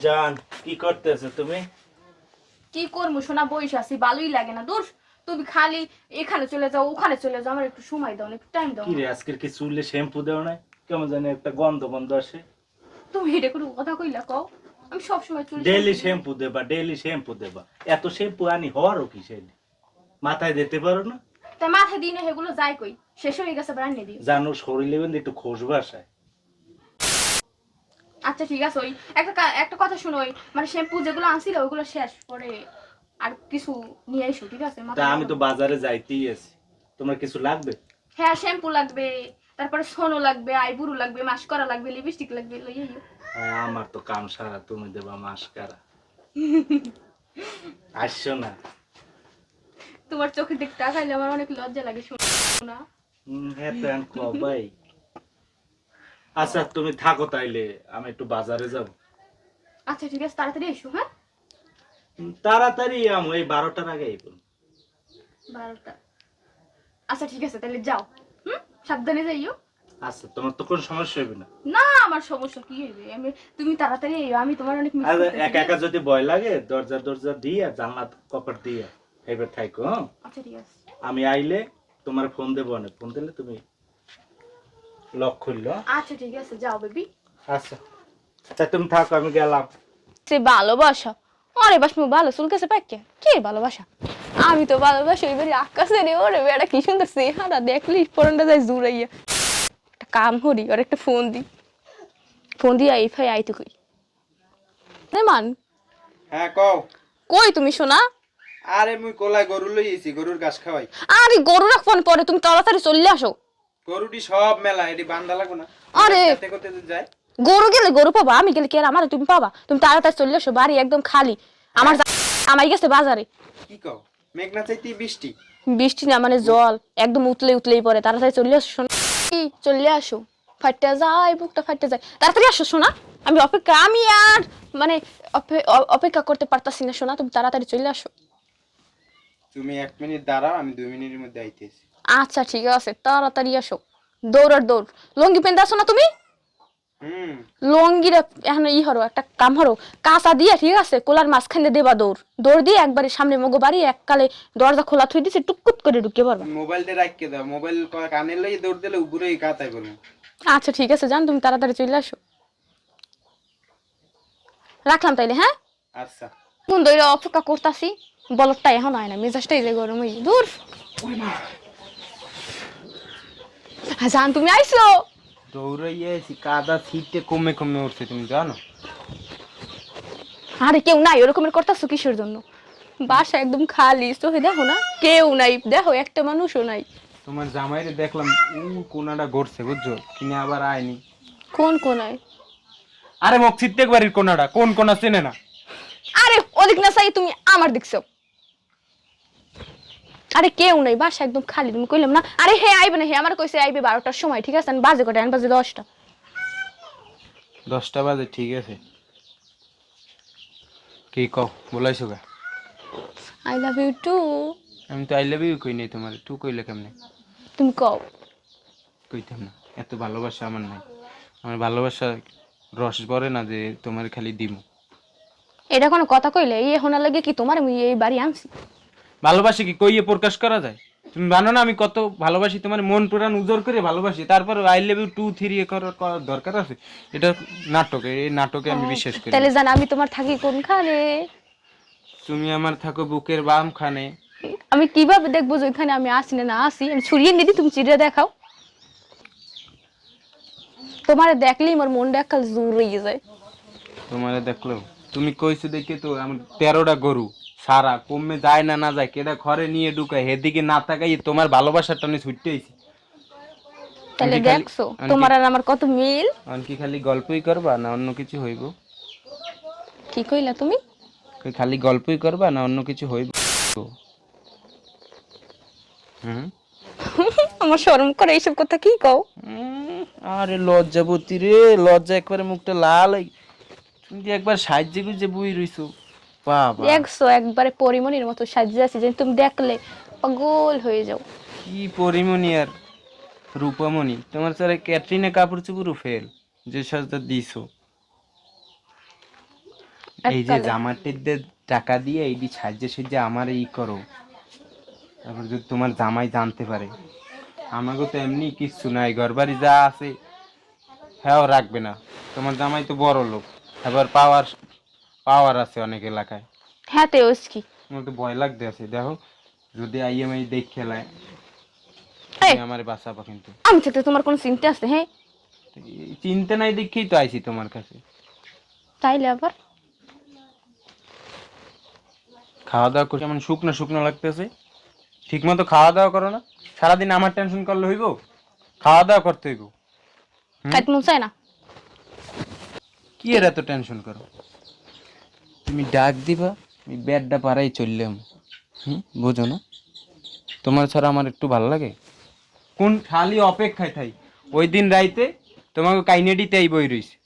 জান কি করতেছো তুমি? কি করব? শোনা বইস আছি ভালোই লাগে না। দূর তুমি খালি এখানে চলে যাও ওখানে চলে যাও আমার একটু সময় দাও না একটু টাইম দাও। কি রে আজকের কি চুলে শ্যাম্পু দেও না কেমন জানি একটা গন্ধ গন্ধ আসে। তুমি এটা করে কথা কইলা কও? আমি সব সময় চুল ডেইলি শ্যাম্পু দেবা ডেইলি শ্যাম্পু দেবা। এত শ্যাম্পু আনি হওয়ারও কি সেই? মাথায় দিতে পারো না? তা মাথায় দিনে সেগুলো যাই কই। শেষ হয়ে গেছে ব্রান্ডে দিও জানো শরীরে একটু খোঁজ বাসায় আচ্ছা ঠিক আছে ওই একটা একটা কথা শুনো ওই মানে শ্যাম্পু যেগুলো আনছিল ওইগুলো শেষ পরে আর কিছু নিয়ে এসো ঠিক আছে? তা আমি তো বাজারে যাইতেই আছি। তোমার কিছু লাগবে? হ্যাঁ শ্যাম্পু লাগবে তারপরে সোনো লাগবে আইবুরু লাগবে মাস্কারা লাগবে লিপস্টিক লাগবে লইয়ে আইও। হ্যাঁ, আমার তো কাম সারা তুমি দেবা মাস্কারা। আসছো না। তোমার চোখের দিক তাকাইলে আমার অনেক লজ্জা লাগে শোনা হ্যাঁ তো কবাই আচ্ছা তুমি থাকো তাইলে আমি একটু বাজারে যাব। আচ্ছা ঠিক আছে তাড়াতাড়ি এসো হ্যাঁ? তাড়াতাড়ি আম এই বারোটার আগে আইব। বারোটা। আচ্ছা ঠিক আছে তাহলে যাও। হুম সাবধানে যাইও। আচ্ছা তোমার তো কোনো সমস্যা হবে না। না আমার সমস্যা কি হইবে? আমি তুমি তাড়াতাড়ি এও আমি তোমার অনেক মিস আর। একা একা যদি ভয় লাগে দরজা দরজা দিয়া জানলা কপাট দিয়া এবার থাকো হ্যাঁ? আচ্ছা ঠিক আছে। আমি আইলে তোমার ফোন দেবো না ফোন দিলে তুমি লক খুললো। আচ্ছা ঠিক আছে যাও বেবি আচ্ছা। তা তুমি থাকো আমি গেলাম। সে ভালোবাসা। আরে বাস মু ভালো চুলকেছে পাইকে? কে ভালোবাসা? আমি তো ভালোবাসি এবারে আকাশে রে ওরে বেড়া কি সুন্দর চেহারা দেখলি পরনটা যায় জুড়াইয়া। একটা কাম করি আর একটা ফোন দি। ফোন দিয়ে আই ফাই আইতে কই? রে মান। হ্যাঁ কও। কই তুমি শোনা আরে মুই কোলায় গরু লইয়েছি গরুর ঘাস খাওয়াই। আরে গরু রাখবান পরে তুমি তাড়াতাড়ি চলে আসো। গরুটি সব মেলা এটি বান্দা লাগো না। আরে! করতে করতে যায়। গরু গেলে গরু পাবা আমি গেলে কি আর আমার তুমি পাবা? তুমি তাড়াতাড়ি চলে আসো বাড়ি একদম খালি। আমার আমাই গেছে বাজারে। কি কও? মেঘনা চাইতে বৃষ্টি? বৃষ্টি না মানে জল। একদম উতলে উতলেই পড়ে। তাড়াতাড়ি চলে আসো শোনা। চলে আসো। যায় বুকটা ফাটতে যায়। তাড়াতাড়ি আসো শোনা। আমি অপেক্ষা আমি আর মানে অপেক্ষা করতে পারতাছি না শোনা। তুমি তাড়াতাড়ি চলে আসো। তুমি এক মিনিট দাঁড়াও আমি দুই মিনিটের মধ্যে আইতেছি। আচ্ছা ঠিক আছে তাড়াতাড়ি আসো। দৌড় আর দৌড়। লঙ্গি পেনতে আসো না তুমি? লঙ্গির এখন ই হরো একটা কাম হরো। কাঁচা দিয়ে ঠিক আছে কোলার মাঝখানে দেবা দৌড়। দৌড় দিয়ে একবারে সামনে মগো বাড়ি এককালে দরজা খোলা থুই দিছে টুকুত করে ঢুকে পারবা মোবাইলটা রাখকে দাও মোবাইল কানে লই দৌড় দিলে উপরে কাতায় বলব আচ্ছা ঠিক আছে জান তুমি তাড়াতাড়ি চলে আসো। রাখলাম তাইলে হ্যাঁ? আচ্ছা। কোন দইরা অপেক্ষা করতাছি? বলদটা এখন হয় না মেজাজটাই যে গরম হই দূর। জান তুমি আইছো দৌড়াইয়াছি কাদা ছিটে কমে কমে উঠছে তুমি জানো? আরে কেউ নাই ওরকমের করতেছো কিসের জন্য? বাসা একদম খালি চোখে দেখো না কেউ নাই। দেখো একটা মানুষও নাই। তোমার জামাইরে দেখলাম উ কোনাটা গড়ছে বুঝছ? কিনে আবার আয়নি। কোন কোনায়? আরে মোক ছিটতে বাড়ির কোনাটা কোন কোনা চেনে না। আরে ওদিক না চাই তুমি আমার দেখছ আরে কেউ নাই বাসা একদম খালি। তুমি কইলাম না আরে হে আইবে না হে আমার কইছে আইবে বারোটার সময় ঠিক আছে? আমি বাজে কটা? বাজে দশটা। দশটা বাজে ঠিক আছে। কি কও বলাইছো গা? আই লাভ ইউ টু আমি তো আই লাভ ইউ কই নাই তোমার টু কইলে কেমনে? তুমি কও। কইতাম না এত ভালোবাসা আমার নাই। আমার ভালোবাসা রস পড়ে না যে তোমার খালি দিমু। এটা কোনো কথা কইলে? এই এখন লাগে কি তোমার আমি এই বাড়ি আনছি? ভালোবাসা কি? কইয়ে প্রকাশ করা যায়? তুমি জানো না আমি কত ভালোবাসি? তোমার মন প্রাণ উজোর করে ভালোবাসি। তারপর I love you two three এ করার দরকার আছে? এটা নাটক এই নাটকে আমি বিশ্বাস করি। তাহলে জান আমি তোমার থাকি কোনখানে? তুমি আমার থাকো বুকের বাম খানে আমি কীভাবে দেখব যে ওইখানে আমি আসি না না আসি? আমি ছুরিয়ে নিদি তুমি চিড়ে দেখাও। তোমার দেখলেই আমার মনটা একাল জোর হয়ে যায়। তোমার দেখল তুমি কইছো দেখে তো আমার তেরোটা গরু। সারা কমে যায় না না যায় কেডা ঘরে নিয়ে ঢুকায় হেদিকে না তাকাই তোমার ভালোবাসাটা আমি ছুটতে আইছি। তাহলে দেখছ তোমার আর আমার কত মিল? এখন কি খালি গল্পই করবা না অন্য কিছু হইব? কি কইলা তুমি? কই খালি গল্পই করবা না অন্য কিছু হইব? হুম? আমার শরম করে এইসব কথা কি কও? আরে লজ্জাবতী রে লজ্জা একবারে মুখটা লাল তুমি একবার সাহায্যে গুজে বুই রইছো? দেখছ একবারে পরিমণির মতো সাজিয়ে আছে যে তুমি দেখলে পাগল হয়ে যাও। কি পরিমণি আর রূপমণি? তোমার স্যার ক্যাটরিনা কাপড় চুপুরও ফেল যে সাজটা দিছো। এই যে। জামাটিদের টাকা দিয়ে এই সাহায্য সাহায্য আমার ই করো। তারপর যদি তোমার জামাই জানতে পারে। আমাকে তো এমনি কিচ্ছু নাই ঘর বাড়ি যা আছে হ্যাঁ রাখবে না। তোমার জামাই তো বড় লোক এবার পাওয়ার পাওয়ার আছে অনেক এলাকায়। হ্যাঁ তে ওস কি আমার তো ভয় লাগতে আছে দেখো যদি আইএমআই দেখ খেলায় এই। আমার বাঁচাবো কিন্তু। আমি সাথে তোমার কোনো চিন্তা আছে হ্যাঁ? চিন্তা নাই দেখেই তো আইছি তোমার কাছে। তাইলে আবার? খাওয়া দাওয়া করে কেমন শুকনো শুকনো লাগতেছে। ঠিক মতো খাওয়া দাওয়া করো না। সারাদিন আমার টেনশন করলে হইব খাওয়া দাওয়া করতে হইব। খাইতে মন চায় না। কি এর এত টেনশন করো? তুমি ডাক দিবা আমি ব্যাডটা পাড়াই চললাম। হুম বুঝো না? তোমার ছাড়া আমার একটু ভালো লাগে? কোন খালি অপেক্ষায় থাই। ওই দিন রাইতে তোমাকে কাইনেডিতে এই বই রইছে।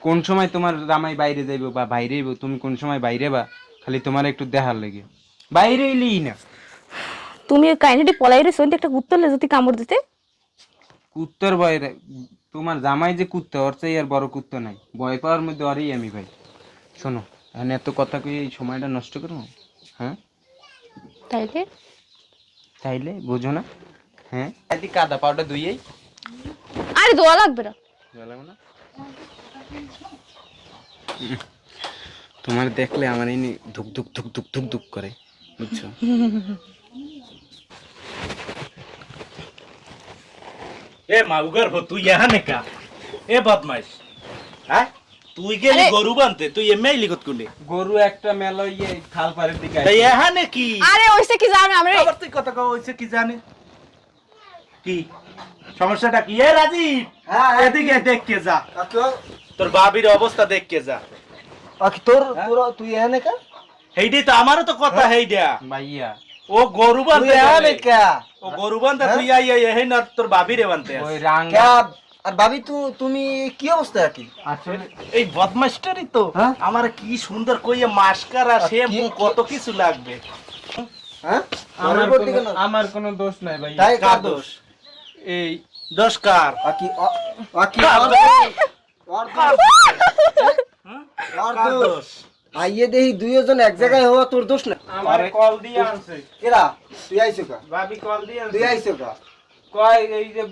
কোন সময় তোমার জামাই বাইরে যাইব বা বাইরে তুমি কোন সময় বাইরে বা খালি তোমার একটু দেখার লাগে। বাইরে এলেই না। তুমি কাইনেডি কাহিনীটি পলাই রে সন্ধ্যে একটা কুত্তলে যদি কামড় দিতে? কুত্তর ভয় রে- তোমার জামাই যে কুত্তা ওর চাই আর বড় কুত্তা নাই। ভয় পাওয়ার মধ্যে অরেই আমি ভাই। শোনো এখন এত কথা কই এই সময়টা নষ্ট করব? হ্যাঁ? তাইলে? তাইলে? বুঝো না? হ্যাঁ? আদি কাদা পাউডার ধুইয়েই আরে দোয়া লাগবে না। ভালো লাগবে না? তোমার দেখলে আমার এই ধুক ধুক ধুক ধুক ধুক ধুক করে বুঝছ? এ মাউগার হো তুই এখানে কা? এ বদমাইশ। হ্যাঁ? তুই গেলি গরু বানতে তুই এমনি লিখত কুলে গরু একটা মেলা ইয়ে খাল পাড়ের দিকে তাই এখানে কি? আরে ওইসে কি জানো আমরা আবার তুই কথা কও হইছে কি জানি? কি? সমস্যাটা কি? এ রাজীব হ্যাঁ, এদিকে দেখকে যা। তোর? বাবির অবস্থা দেখকে যা। তোর তোর তুই এখানে কা? হেইডি তো আমারও তো কথা হেইডা। ভাইয়া। ও গরু বানতে এখানে কা? ও গরু বানতে তুই আই আই হেই না তোর বাবিরে বানতে। ওই রাং কা আর ভাবি তু তুমি কি অবস্থা কি এই বদমাস্টারই তো। হ্যাঁ? আমার কি সুন্দর কইয়ে মাস্কারা আর শ্যাম্পু কত কিছু লাগবে। হ্যাঁ? আমার কোনো- কেন? আমার কোনো দোষ নাই ভাই। তাই কার দোষ? এই দোষ কার? আর কি অ- আর কার দোষ? ওর দোষ। হ্যাঁ? আইয়ে দেখি দুইজন এক জায়গায় হওয়া তোর দোষ না আমার কল দিয়ে আনছে। কেরা? তুই আইছো কা? ভাবি কল দিয়ে তুই আইছো কা? কয় এই যে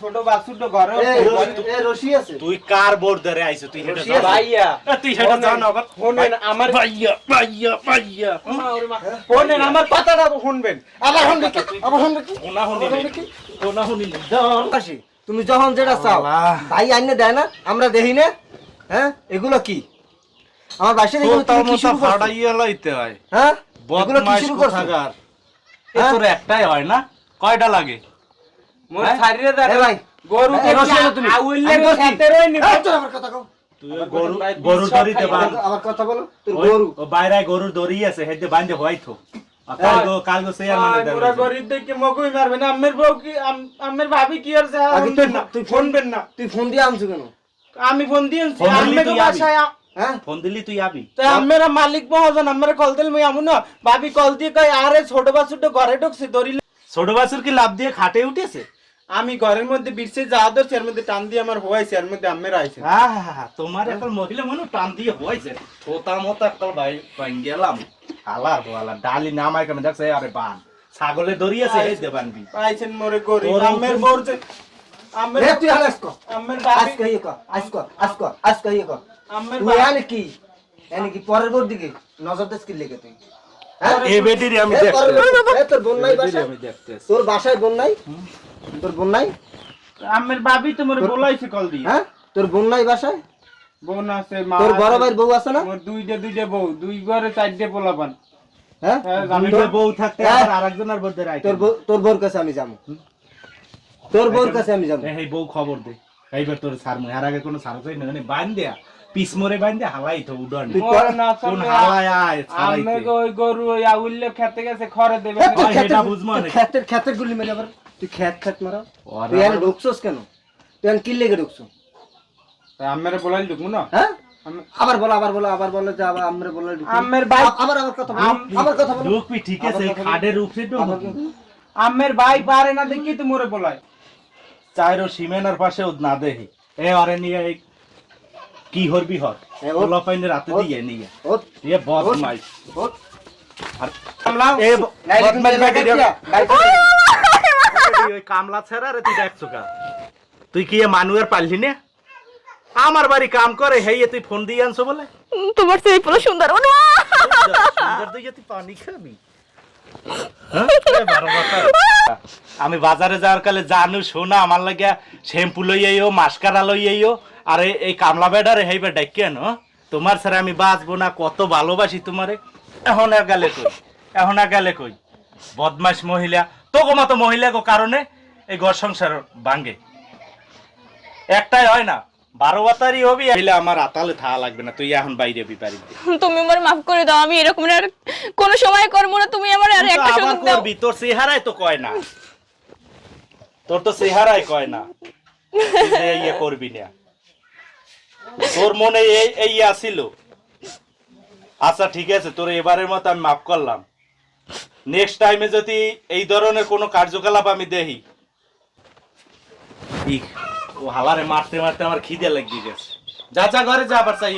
ছোট বাছুরটা ঘরে রশি- আছে। তুই কার বোর্ড ধরে আইছো? তুই হেটা রশি জানো? আছে? ভাইয়া। তুই হেটা শোনেন, জানো আবার? আমার ভাইয়া ভাইয়া ভাইয়া। শোনেন আমার কথাটা শুনবেন। আবার হন দেখি আবার হন দেখি ওনা হুনি আবার ওনা হুনি দল আসি তুমি যখন যেটা চাও। ভাই আইনে দেয় না আমরা দেখি না। হ্যাঁ? এগুলো কি? আমার বাসায় এগুলো তাও? ফাড়াইয়া লইতে হয়। হ্যাঁ? এগুলো কি শুরু করছ? কোথাকার? এ হ্যাঁ? তোর একটাই হয় না? কয়টা লাগে? মোর ভাই গরু তুমি। আউলে কথা কও। গরু গরু কথা বলো তোর গরু। ও বাইরে গরুর দড়ি আছে হেতে হয়তো আম- ফোন- শুনবেন না। তুই ফোন দিয়ে আনছো কেন? আমি ফোন দিয়েছি ফোন দিলি তুই আবি। হ্যাঁ? ফোন দিলি তুই আবি। তো আমের মালিক মহাজন আমার কল দিল মুই আমু না ভাবি কল দিয়ে কই আরে ছোট বাছুরটা ঘরে ঢুকছে দড়ি ছোট বাছুর কি লাভ দিয়ে খাটে উঠেছে? আমি ঘরের মধ্যে বিরসে যা ধরছি এর মধ্যে টান দিয়ে আমার হয়েছে এর মধ্যে আমের আইছে। আহা, তোমার একটা মহিলা মনে টান দিয়ে হয়েছে। ছোটা মতো একটা ভাই পাইন গেলাম। আলা আলা ডালি নামাই কেন দেখছে আরে বান ছাগলে দড়ি আছে এই দে বানবি। পাইছেন মোরে তোর আমের যে আমের রে তুই হালাস কর। আমের আজ কহিয়ে কর আজ কর আজ কর আজ কহিয়ে কর আমের তুই এনে কি? এনে কি? পরের বোর দিকে নজর দেশ কি লেগে তুই? হ্যাঁ? এ বেটির আমি দেখতে তোর বোন নাই বাসায়? তোর বাসায় বোন নাই? তোর বোন নাই? আমের ভাবি তো মোরে বলাইছে কল দিয়ে। হ্যাঁ? তোর বোন নাই বাসায়? বোন আছে মা তোর বড় আছে। ভাইয়ের বউ আছে না? মোর দুইটা দুইটা বউ। দুই ঘরে চারটে পোলাপান। হ্যাঁ? হ্যাঁ, দুইটা বউ থাকতে হ্যাঁ। আর আরেকজনের বউদের তোর তোর বোর কাছে আমি যাব। তোর বোর কাছে আমি যাব। এই বউ খবর দে। এইবার তোর সার মুই আর আগে কোনো সার চাই না জানি বান দেয়া পিস মরে বান দে হালাই তো উডন। তুই মোর না কোন হালাই আয় আমি গরু ওই আউল্লে খেতে গেছে খড়ে দেবে। হ্যাঁ। খেতের খেতের গুলি মেরে আবার। তুই খেত খেত মারা। তুই এনে ঢুকছোস কেন? তুই এনে কি লেগে ঢুকছো আমের বলাই ঢুকবো না? হ্যাঁ? আবার বলো আবার বলো আবার বলো যে আবার আমরা বলো। আমের ভাই আবার আবার কথা বলো। আবার কথা বলো। ঢুকবি ঠিক আছে। খাডের উপরে ঢুকবি। আমের ভাই পারে না দেখি তো মোরে বলাই। চাইরো সিমেনার পাশে না দেখি। এ আরে নিয়ে কি হরবি হর? এ, রাতে দিয়ে নিয়ে। ইয়ে বদমাইশ আর কামলাও। এ বদমাইশ রে। ওই কামলা ছেড়া রে তুই দেখছ কা তুই কি মানুয়ের পারলি না? আমার বাড়ি কাম করে তুই ফোন দিয়ে আনছো বলে? তোমার সেই পুরো সুন্দর সুন্দর তুই তুই পানি খাবি। হ্যাঁ? আমি বাজারে যাওয়ার কালে জানু শোনা আমার লাগে শ্যাম্পু লই আইও মাস্কারা লই আইও আর এই- কামলা বেডারে হেইবে ডাকিয়ে নো তোমার স্যার আমি বাঁচবো না কত ভালোবাসি তোমারে। এখন আর গেলে কই? এখন আর গেলে কই? বদমাস মহিলা তোকে মতো মহিলা গো কারণে এই ঘর সংসার ভাঙ্গে একটাই হয় না বারো বাতারি হবি হইলে আমার আতালে থাকা লাগবে না তুই এখন বাইরে তুমি আমার মাফ করে দাও আমি এরকম আর কোনো সময় করব না তুমি আমার আর একটা সুযোগ দাও। করবি তোর চেহারাই তো কয় না। তোর তো চেহারাই কয় না ইয়ে করবি না। তোর মনে এই এই আসিল আচ্ছা ঠিক আছে তোর এবারের মতো আমি মাফ করলাম। নেক্সট টাইমে যদি এই ধরনের কোনো কার্যকলাপ আমি দেখি ও হালারে মারতে মারতে আমার খিদে লাগিয়ে গেছে। যা যা ঘরে যা, আবার চাই।